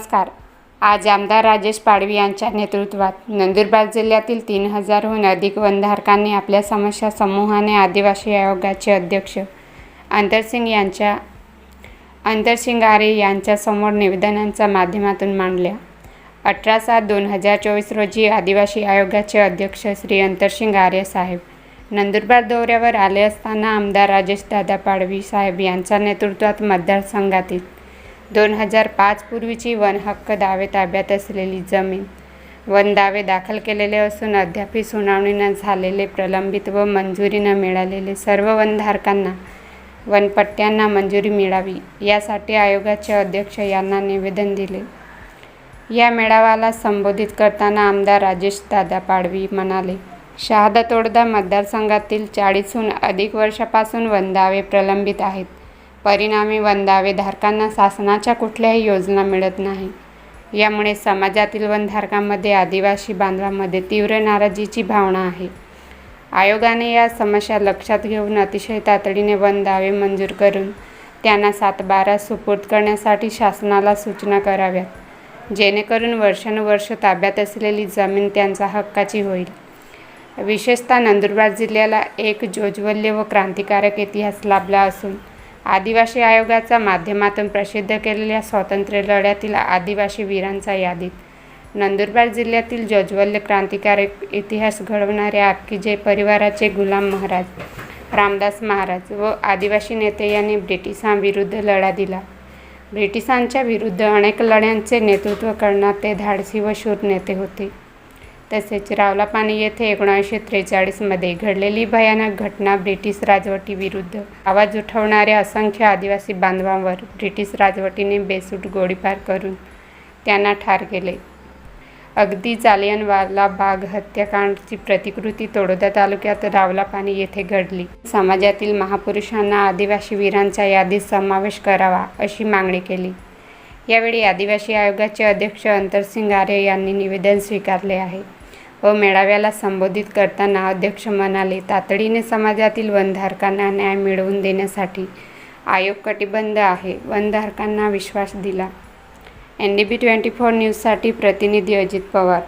नमस्कार. आज आमदार राजेश पाडवी यांच्या नेतृत्वात नंदुरबार जिल्ह्यातील तीन हजारहून अधिक वनधारकांनी आपल्या समस्या समूहाने आदिवासी आयोगाचे अध्यक्ष अंतरसिंग यांच्या अंतरसिंग आरे यांच्यासमोर निवेदनांच्या माध्यमातून मांडल्या. अठरा सात दोन हजार चोवीस रोजी आदिवासी आयोगाचे अध्यक्ष श्री अंतरसिंग आर्य साहेब नंदुरबार दौऱ्यावर आले असताना आमदार राजेश दादा पाडवी साहेब यांच्या नेतृत्वात मतदारसंघातील दोन हजार पाच पूर्वीची वन हक्क दावे ताब्यात असलेली जमीन. वन दावे दाखल केलेले असून अद्यापही सुनावणी न झालेले प्रलंबित व मंजुरी न मिळालेले सर्व वनधारकांना वनपट्ट्यांना मंजुरी मिळावी यासाठी आयोगाचे अध्यक्ष यांना निवेदन दिले. या मेळाव्याला संबोधित करताना आमदार राजेश दादा पाडवी म्हणाले शहादा तोडदा मतदारसंघातील चाळीसहून अधिक वर्षापासून वनदावे प्रलंबित आहेत. परिणामी वनदावे धारकांना शासनाच्या कुठल्याही योजना मिळत नाही. यामुळे समाजातील वनधारकांमध्ये आदिवासी बांधवांमध्ये तीव्र नाराजीची भावना आहे. आयोगाने या समस्या लक्षात घेऊन अतिशय तातडीने वन दावे मंजूर करून त्यांना सातबारा सुपूर्द करण्यासाठी शासनाला सूचना कराव्यात. जेणेकरून वर्षानुवर्ष ताब्यात असलेली जमीन त्यांचा हक्काची होईल. विशेषतः नंदुरबार जिल्ह्याला एक जोज्वल्य व क्रांतिकारक इतिहास लाभला असून आदिवासी आयोगाच्या माध्यमातून प्रसिद्ध केलेल्या स्वातंत्र्य लढ्यातील आदिवासी वीरांच्या यादीत नंदुरबार जिल्ह्यातील जज्वल्य क्रांतिकारक इतिहास घडवणाऱ्या आक्कीजे परिवाराचे गुलाम महाराज रामदास महाराज व आदिवासी नेते यांनी ब्रिटिशांविरुद्ध लढा दिला. ब्रिटिशांच्या विरुद्ध अनेक लढ्यांचे नेतृत्व करणारे ते धाडसी व शूर नेते होते. तसेच रावलापाणी येथे एकोणीसशे त्रेचाळीसमध्ये घडलेली भयानक घटना ब्रिटिश राजवटीविरुद्ध आवाज उठवणाऱ्या असंख्य आदिवासी बांधवांवर ब्रिटिश राजवटीने बेसूट गोळीबार करून त्यांना ठार केले. अगदी जालियनवाला बाग हत्याकांडची प्रतिकृती तोडोदा तालुक्यात रावलापाणी येथे घडली. समाजातील महापुरुषांना आदिवासी वीरांच्या यादीत समावेश करावा अशी मागणी केली. यावेळी आदिवासी आयोगाचे अध्यक्ष अंतरसिंग आर्य यांनी निवेदन स्वीकारले आहे. व मेळाव्याला संबोधित करताना अध्यक्ष म्हणाले तातडीने समाजातील वनधारकांना न्याय मिळवून देण्यासाठी आयोग कटिबद्ध आहे. वनधारकांना विश्वास दिला. N D B twenty four न्यूजसाठी प्रतिनिधी अजित पवार